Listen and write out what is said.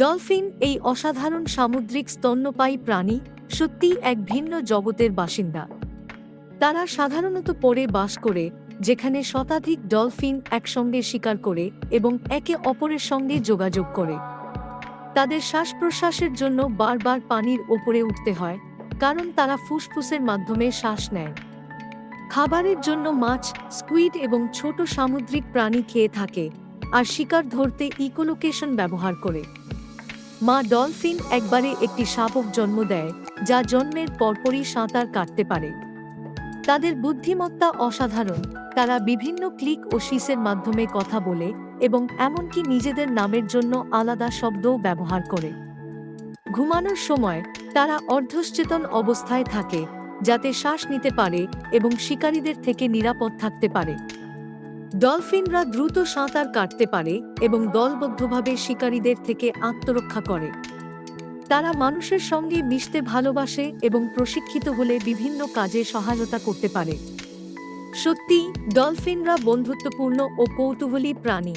Dolphin এই অসাধারণ সামুদ্রিক স্তন্যপায়ী প্রাণী সত্যিই এক ভিন্ন জগতের বাসিন্দা। তারা সাধারণত পরে বাস করে, যেখানে শতাধিক ডলফিন একসঙ্গে শিকার করে এবং একে অপরের সঙ্গে যোগাযোগ করে। তাদের শ্বাস প্রশ্বাসের জন্য বারবার পানির ওপরে উঠতে হয়, কারণ তারা ফুসফুসের মাধ্যমে শ্বাস নেয়। খাবারের জন্য মাছ, স্কুইড এবং ছোট সামুদ্রিক প্রাণী খেয়ে থাকে, আর শিকার ধরতে ইকোলোকেশন ব্যবহার করে। মা ডলফিন একবারে একটি শাবক জন্ম দেয়, যা জন্মের পরপরই সাঁতার কাটতে পারে। তাদের বুদ্ধিমত্তা অসাধারণ। তারা বিভিন্ন ক্লিক ও শীসের মাধ্যমে কথা বলে এবং এমনকি নিজেদের নামের জন্য আলাদা শব্দও ব্যবহার করে। ঘুমানোর সময় তারা অর্ধশ্চেতন অবস্থায় থাকে, যাতে শ্বাস নিতে পারে এবং শিকারীদের থেকে নিরাপদ থাকতে পারে। ডলফিনরা দ্রুত সাঁতার কাটতে পারে এবং দলবদ্ধভাবে শিকারীদের থেকে আত্মরক্ষা করে। তারা মানুষের সঙ্গে মিশতে ভালোবাসে এবং প্রশিক্ষিত হলে বিভিন্ন কাজে সহায়তা করতে পারে। সত্যি ডলফিনরা বন্ধুত্বপূর্ণ ও কৌতূহলী প্রাণী।